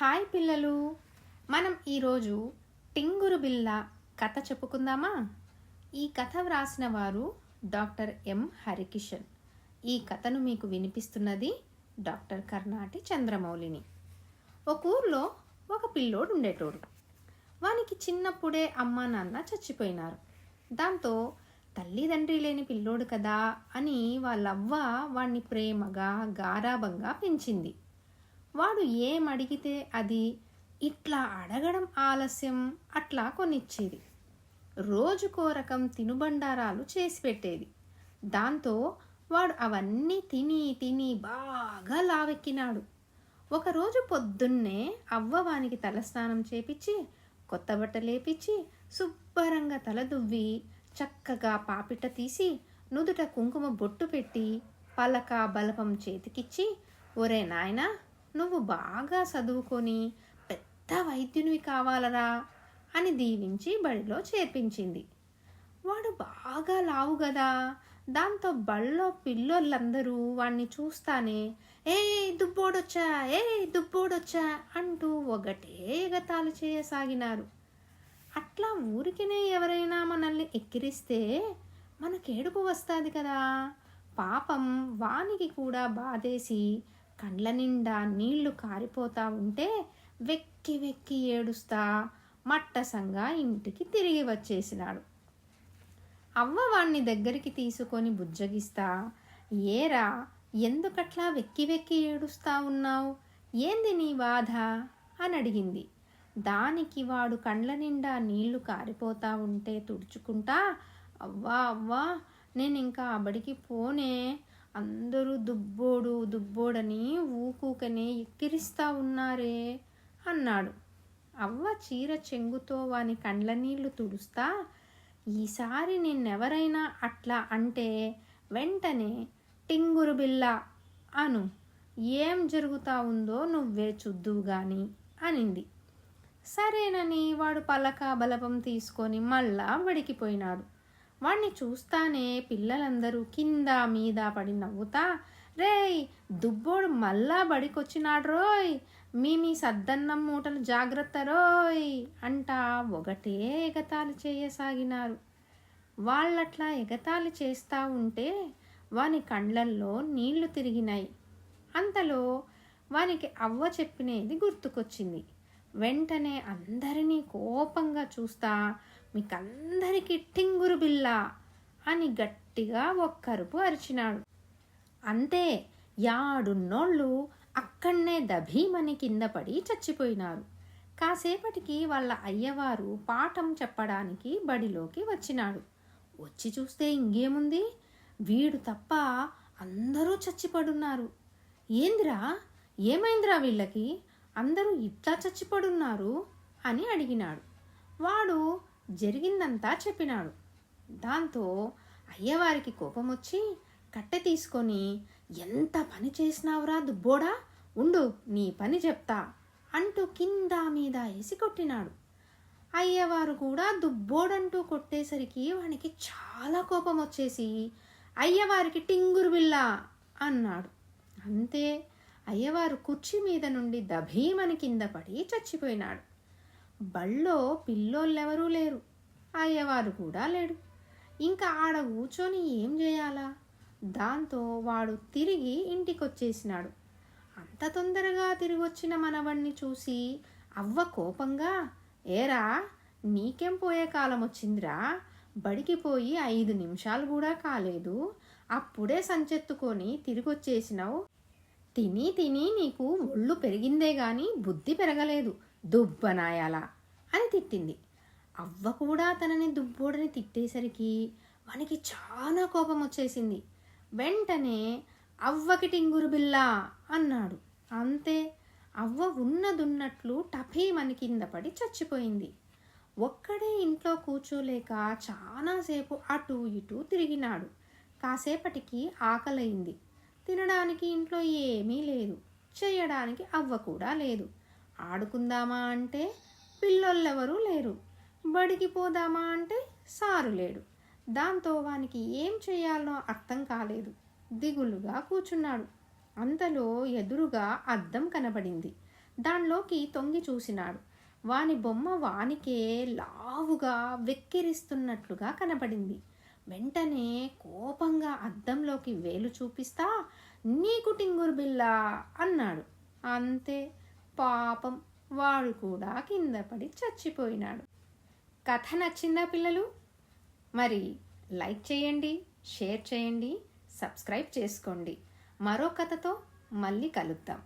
Hi పిల్లలు. మనం ఈరోజు టింగురు బిల్ల కథ చెప్పుకుందామా? ఈ కథ వ్రాసిన వారు డాక్టర్ ఎం హరికిషన్. ఈ కథను మీకు వినిపిస్తున్నది డాక్టర్ కర్ణాటి చంద్రమౌళిని. ఒక ఊర్లో ఒక పిల్లోడు ఉండేటోడు. వానికి చిన్నప్పుడే అమ్మా నాన్న చచ్చిపోయినారు. దాంతో తల్లిదండ్రి లేని పిల్లోడు కదా అని వాళ్ళవ్వ వాణ్ణి ప్రేమగా గారాభంగా పెంచింది. వాడు ఏం అడిగితే అది ఇట్లా అడగడం ఆలస్యం అట్లా కొనిచ్చేది. రోజుకో రకం తినుబండారాలు చేసి పెట్టేది. దాంతో వాడు అవన్నీ తిని తిని బాగా లావెక్కినాడు. ఒకరోజు పొద్దున్నే అవ్వవానికి తలస్నానం చేపించి కొత్త బట్టలేపించి శుభ్రంగా తలదువ్వి చక్కగా పాపిట తీసి నుదుట కుంకుమ బొట్టు పెట్టి పలక బలపం చేతికిచ్చి ఒరే నాయనా నువ్వు బాగా చదువుకొని పెద్ద వైద్యునివి కావాలరా అని దీవించి బడిలో చేర్పించింది. వాడు బాగా లావు కదా దాంతో బళ్ళో పిల్లోళ్ళందరూ వాణ్ణి చూస్తానే ఏ దుబ్బోడొచ్చా ఏ దుబ్బోడొచ్చా అంటూ ఒకటే ఎగతాలు చేయసాగినారు. అట్లా ఊరికినే ఎవరైనా మనల్ని ఎక్కిరిస్తే మనకేడుపు వస్తుంది కదా. పాపం వానికి కూడా బాధేసి కండ్ల నిండా నీళ్ళు కారిపోతా ఉంటే వెక్కి వెక్కి ఏడుస్తా మట్టసంగా ఇంటికి తిరిగి వచ్చేసినాడు. అవ్వ వాణ్ణి దగ్గరికి తీసుకొని బుజ్జగిస్తా ఏరా ఎందుకట్లా వెక్కి వెక్కి ఏడుస్తా ఉన్నావు? ఏంది నీ బాధ? అని అడిగింది. దానికి వాడు కండ్ల నిండా నీళ్ళు కారిపోతా ఉంటే తుడుచుకుంటా అవ్వా అవ్వా నేను ఇంకా అబడికి పోనే అందరూ దుబ్బోడు దుబ్బోడని ఊకూకనే ఎక్కిరిస్తా ఉన్నారే అన్నాడు. అవ్వ చీర చెంగుతో వాని కండ్ల నీళ్ళు తుడుస్తా ఈసారి నిన్నెవరైనా అట్లా అంటే వెంటనే టింగురు బిల్ల అను ఏం జరుగుతా ఉందో నువ్వే చూద్దువు గాని అనింది. సరేనని వాడు పలక బలపం తీసుకొని మళ్ళా వడికిపోయినాడు. వాణ్ణి చూస్తానే పిల్లలందరూ కింద మీద పడి నవ్వుతా రేయ్ దుబ్బోడు మళ్ళా బడికొచ్చినాడు రోయ్ మీ మీ సద్దన్నం మూటలు జాగ్రత్త రోయ్ అంటా ఒకటే ఎగతాళి చేయసాగినారు. వాళ్ళట్లా ఎగతాళి చేస్తూ ఉంటే వాని కండ్లల్లో నీళ్ళు తిరిగినాయి. అంతలో వానికి అవ్వ చెప్పినది గుర్తుకొచ్చింది. వెంటనే అందరినీ కోపంగా చూస్తా మీకందరికీ టింగురు బిల్లా అని గట్టిగా ఒక్కరుపు అరిచినాడు. అంతే యాడున్నోళ్ళు అక్కడనే దభీమని కింద పడి చచ్చిపోయినారు. కాసేపటికి వాళ్ళ అయ్యవారు పాఠం చెప్పడానికి బడిలోకి వచ్చినాడు. వచ్చి చూస్తే ఇంకేముంది? వీడు తప్ప అందరూ చచ్చిపడున్నారు. ఏందిరా? ఏమైందిరా వీళ్ళకి? అందరూ ఇట్లా చచ్చిపడున్నారు అని అడిగినాడు. వాడు జరిగిందంతా చెప్పినాడు. దాంతో అయ్యవారికి కోపం వచ్చి కట్టె తీసుకొని ఎంత పని చేసినావురా దుబ్బోడా? ఉండు నీ పని చెప్తా అంటూ కింద మీద వేసి కొట్టినాడు. అయ్యవారు కూడా దుబ్బోడంటూ కొట్టేసరికి వానికి చాలా కోపం వచ్చేసి అయ్యవారికి టింగురు బిల్ల అన్నాడు. అంతే అయ్యవారు కుర్చీ మీద నుండి దభీమని కింద పడి చచ్చిపోయినాడు. బళ్ళో పిల్లోళ్ళెవరూ లేరు. అయ్యేవారు కూడా లేడు ఇంకా ఆడ కూర్చొని ఏం చేయాలా? దాంతో వాడు తిరిగి ఇంటికొచ్చేసినాడు. అంత తొందరగా తిరిగి వచ్చిన మనవణ్ణి చూసి అవ్వ కోపంగా ఏరా నీకేం పోయే కాలం వచ్చిందిరా? బడికి పోయి ఐదు నిమిషాలు కూడా కాలేదు. అప్పుడే సంచెత్తుకొని తిరిగి వచ్చేసినావు తిని తిని నీకు ఒళ్ళు పెరిగిందే గాని బుద్ధి పెరగలేదు. దుబ్బనాయాల అని తిట్టింది. అవ్వ కూడా తనని దుబ్బోడని తిట్టేసరికి వానికి చాలా కోపం వచ్చేసింది. వెంటనే అవ్వకి టింగురు బిల్లా అన్నాడు. అంతే అవ్వ ఉన్నదున్నట్లు టఫీమని కింద పడి చచ్చిపోయింది. ఒక్కడే ఇంట్లో కూర్చోలేక చాలాసేపు అటు ఇటు తిరిగినాడు. కాసేపటికి ఆకలైంది. తినడానికి ఇంట్లో ఏమీ లేదు. చేయడానికి అవ్వ కూడా లేదు. ఆడుకుందామా అంటే పిల్లొల్లెవరూ లేరు. బడికి పోదామా అంటే సారు లేడు. దాంతో వానికి ఏం చేయాలో అర్థం కాలేదు. దిగులుగా కూర్చున్నాడు అంతలో ఎదురుగా అద్దం కనబడింది. దానిలోకి తొంగి చూసినాడు. వాని బొమ్మ వానికే లావుగా వెక్కిరిస్తున్నట్లుగా కనబడింది. వెంటనే కోపంగా అద్దంలోకి వేలు చూపిస్తా నీకు టింగురు బిల్లా అన్నాడు. అంతే. పాపం వాడు కూడా కింద పడి చచ్చిపోయినాడు. కథ నచ్చిందా పిల్లలు? మరి లైక్ చేయండి షేర్ చేయండి సబ్స్క్రైబ్ చేసుకోండి. మరో కథతో మళ్ళీ కలుద్దాం.